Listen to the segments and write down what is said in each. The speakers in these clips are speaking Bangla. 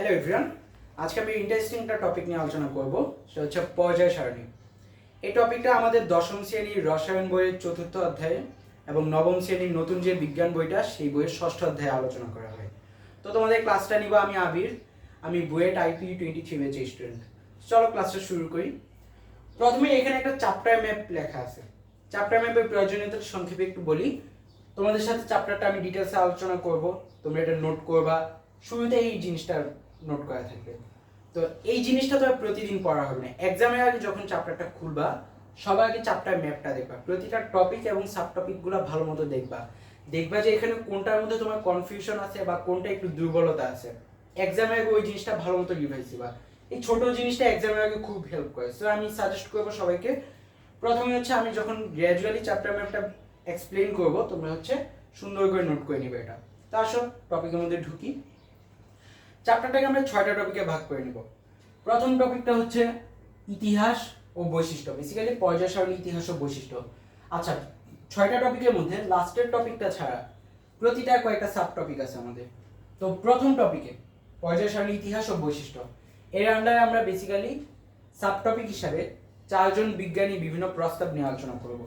হ্যালো এভরিওয়ান আজকে আমি ইন্টারেস্টিং একটা টপিক নিয়ে আলোচনা করব, সেটা হচ্ছে পর্যায় সারণী। এই টপিকটা আমাদের দশম শ্রেণির রসায়ন বইয়ের চতুর্থ অধ্যায়ে এবং নবম শ্রেণির নতুন যে বিজ্ঞান বইটা, সেই বইয়ের ষষ্ঠ অধ্যায়ে আলোচনা করা হয়। তো তোমাদের ক্লাসটা নিব আমি আবির। আমি বুয়েট আইপি টোয়েন্টি থ্রি বেচে স্টুডেন্ট চলো ক্লাসটা শুরু করি। প্রথমে এখানে একটা চ্যাপ্টার ম্যাপ লেখা আছে। চ্যাপ্টার ম্যাপের প্রয়োজনীয়তা সংক্ষেপে একটু বলি। তোমাদের সাথে চ্যাপ্টারটা আমি ডিটেলসে আলোচনা করব। তোমরা এটা নোট করবা। শুরুতে এই জিনিসটা নোট করা থাকবে তো এই জিনিসটা তো প্রতিদিন পড়া হবে না। এক্সামের আগে যখন চ্যাপ্টারটা খুলবা, সবার আগে চ্যাপ্টার ম্যাপটা দেখবা। প্রতিটা টপিক এবং সাব টপিকগুলো ভালো মতো দেখবা। দেখবা যে এখানে কোনটার মধ্যে তোমার কনফিউশন আছে বা কোনটা একটু দুর্বলতা আছে। এক্সামের আগে ওই জিনিসটা ভালো মতো রিভাইজ দিবা। এই ছোট জিনিসটা এক্সামের আগে খুব হেল্প করে। সো আমি সাজেস্ট করব সবাইকে, প্রথমে হচ্ছে আমি যখন গ্র্যাজুয়ালি চ্যাপ্টার ম্যাপটা এক্সপ্লেন করব, তোমরা হচ্ছে সুন্দর করে নোট করে নিবে এটা। তো আসো টপিকের মধ্যে ঢুকি। চ্যাপ্টারটাকে আমরা ছয়টা টপিকে ভাগ করে নিব। প্রথম টপিকটা হচ্ছে ইতিহাস ও বৈশিষ্ট্য। বেসিক্যালি পর্যায় সারণী, ইতিহাস ও বৈশিষ্ট্য। আচ্ছা ছয়টা টপিকের মধ্যে লাস্টের টপিকটা ছাড়া প্রতিটা কয়েকটা সাব টপিক আছে আমাদের। তো প্রথম টপিকে পর্যায় সারণী, ইতিহাস ও বৈশিষ্ট্য। এর আন্ডারে আমরা বেসিক্যালি সাব টপিক হিসাবে চারজন বিজ্ঞানী বিভিন্ন প্রস্তাব নিয়ে আলোচনা করব।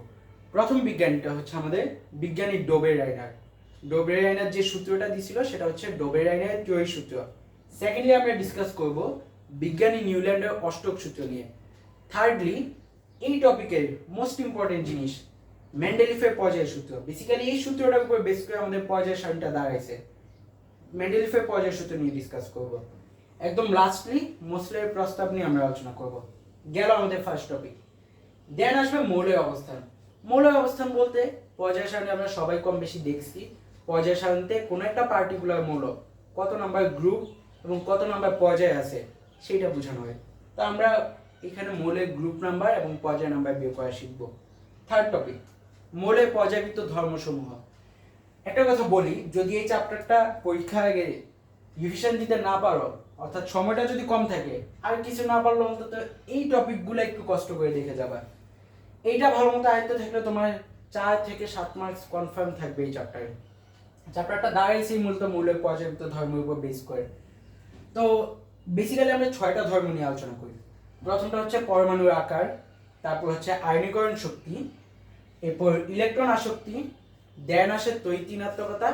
প্রথম বিজ্ঞানীটা হচ্ছে আমাদের বিজ্ঞানী ডোবে রাইনার ডোবে রাইনার যে সূত্রটা দিছিল, সেটা হচ্ছে ডোবে রাইনার ত্রয়ী সূত্র। সেকেন্ডলি আমরা ডিসকাস করব বিজ্ঞানী নিউল্যান্ডের অষ্টক সূত্র নিয়ে। থার্ডলি এই টপিকের মোস্ট ইম্পর্টেন্ট জিনিস মেন্ডেলিফের পর্যায় সূত্র। বেসিক্যালি এই সূত্রটার উপর বেস করে আমাদের পর্যায় সারণীটা দাঁড়াইছে। মেন্ডেলিফের পর্যায় সূত্র নিয়ে ডিসকাস করব। একদম লাস্টলি মোসলের প্রস্তাব নিয়ে আমরা আলোচনা করব। গেল আমাদের ফার্স্ট টপিক দেন আসবে মৌলের অবস্থান। মৌলের অবস্থান বলতে পর্যায় সারণী আমরা সবাই কম বেশি দেখছি। পর্যায় সারণীতে কোনো একটা পার্টিকুলার মৌল, কত নাম্বার গ্রুপ এবং কত নাম্বার পর্যায়ে আছে সেইটা বোঝানো হয়। তো আমরা এখানে মৌলের গ্রুপ নাম্বার এবং পর্যায় নাম্বার বের করা শিখব। থার্ড টপিক মৌলের পর্যায়বৃত্ত ধর্মসমূহ। একটা কথা বলি, যদি এই চ্যাপ্টারটা পরীক্ষার আগে রিভিশন দিতে না পারো, অর্থাৎ সময়টা যদি কম থাকে, আর কিছু না পারলে অন্তত এই টপিকগুলো একটু কষ্ট করে দেখে যাবা। এইটা ভালো মতো আয়ত্ত থাকলে তোমার চার থেকে সাত মার্কস কনফার্ম থাকবে এই চ্যাপ্টারে চ্যাপ্টারটা দাঁড়াইছেই মূলত মৌলের পর্যাপ্ত ধর্মের উপর বেস করে। তো বেসিক্যালি আমরা ছয়টা ধর্ম নিয়ে আলোচনা করি। প্রথমটা হচ্ছে পরমাণুর আকার, তারপর হচ্ছে আয়নীকরণ শক্তি, এরপর ইলেকট্রন আসক্তি আসে তৈতিনাত্মকতা,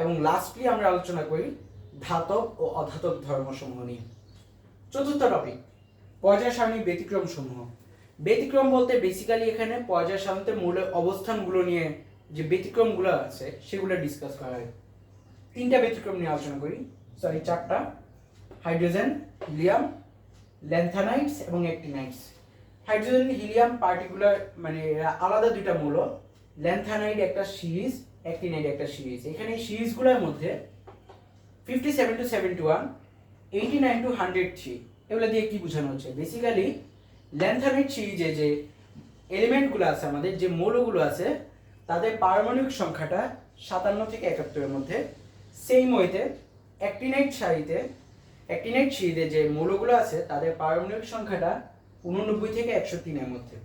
এবং লাস্টলি আমরা আলোচনা করি ধাতব ও অধাতব ধর্মসমূহ নিয়ে। চতুর্থ টপিক পর্যায় সারণী ব্যতিক্রম সমূহ ব্যতিক্রম বলতে বেসিক্যালি এখানে পর্যায় সারণীতে মূলের অবস্থানগুলো নিয়ে যে ব্যতিক্রমগুলো আছে, সেগুলো ডিসকাস করা হয়। তিনটা ব্যতিক্রম নিয়ে আলোচনা করি সরি চারটা। হাইড্রোজেন, হিলিয়াম, ল্যান্থানাইটস এবং অ্যাক্টিনাইটস হাইড্রোজেন, হিলিয়াম, পার্টিকুলার মানে আলাদা দুইটা মূল। ল্যান্থানাইট একটা সিরিজ অ্যাক্টিনাইট একটা সিরিজ। এখানে সিরিজগুলোর মধ্যে fifty seven two seventy one eighty nine two hundred three এগুলো দিয়ে কি বোঝানো হচ্ছে? বেসিক্যালি ল্যান্থানাইট সিরিজে যে এলিমেন্টগুলো আছে আমাদের, যে মৌলগুলো আছে, তাদের পারমাণবিক সংখ্যাটা সাতান্ন থেকে একাত্তরের মধ্যে। সেই ওয়েতে অ্যাক্টিনাইট সারিতে অ্যাক্টিনাইট সিরিজে যে মৌলগুলো আছে, তাদের পারমাণবিক সংখ্যাটা উননব্বই থেকে একশো তিনের মধ্যে।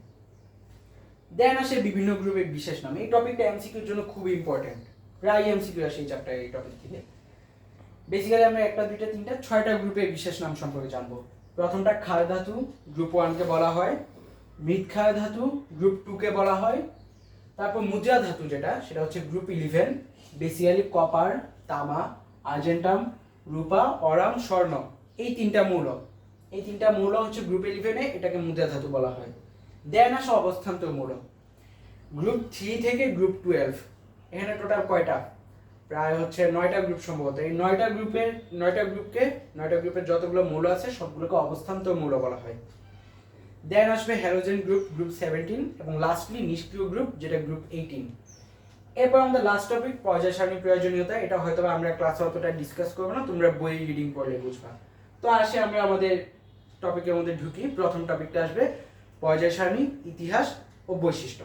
দেন আসে বিভিন্ন গ্রুপের বিশেষ নাম। এই টপিকটা এমসিকিউর জন্য খুবই ইম্পর্টেন্ট প্রায় এমসিকিউ আসে এই চ্যাপ্টার এই টপিক থেকে। বেসিক্যালি আমরা একটা, দুইটা, তিনটা, ছয়টা গ্রুপের বিশেষ নাম সম্পর্কে জানব। প্রথমটা ক্ষার ধাতু গ্রুপ ওয়ানকে বলা হয়। মৃৎ ক্ষার ধাতু গ্রুপ টুকে বলা হয়। তারপর মুদ্রা ধাতু যেটা, সেটা হচ্ছে গ্রুপ ইলেভেন বেসিক্যালি কপার তামা আর্জেন্টাম রূপা, অরাম, স্বর্ণ। এই তিনটা মৌল। এই তিনটা মৌল হচ্ছে গ্রুপ ইলেভেনে এটাকে মুদ্রা ধাতু বলা হয়। দেন আসে অবস্থান্তর মৌল। গ্রুপ থ্রি থেকে গ্রুপ টুয়েলভ এখানে টোটাল কয়টা? প্রায় হচ্ছে নয়টা গ্রুপ সম্ভবত। এই নয়টা গ্রুপের নয়টা গ্রুপকে, নয়টা গ্রুপের যতগুলো মৌল আছে, সবগুলোকে অবস্থান্তর মৌল বলা হয়। দেন আসবে হ্যালোজেন গ্রুপ গ্রুপ সেভেন্টিন এবং লাস্টলি নিষ্ক্রিয় গ্রুপ যেটা গ্রুপ এইটিন এরপর আমাদের লাস্ট টপিক পর্যায় সারণী প্রয়োজনীয়তা। এটা হয়তো আমরা ক্লাসে অতটা ডিসকাস করব না, তোমরা বই রিডিং পড়লে বুঝবা। তো আসে আমরা আমাদের টপিকের মধ্যে ঢুকি। প্রথম টপিকটা আসবে, পর্যায় সারণী, ইতিহাস ও বৈশিষ্ট্য।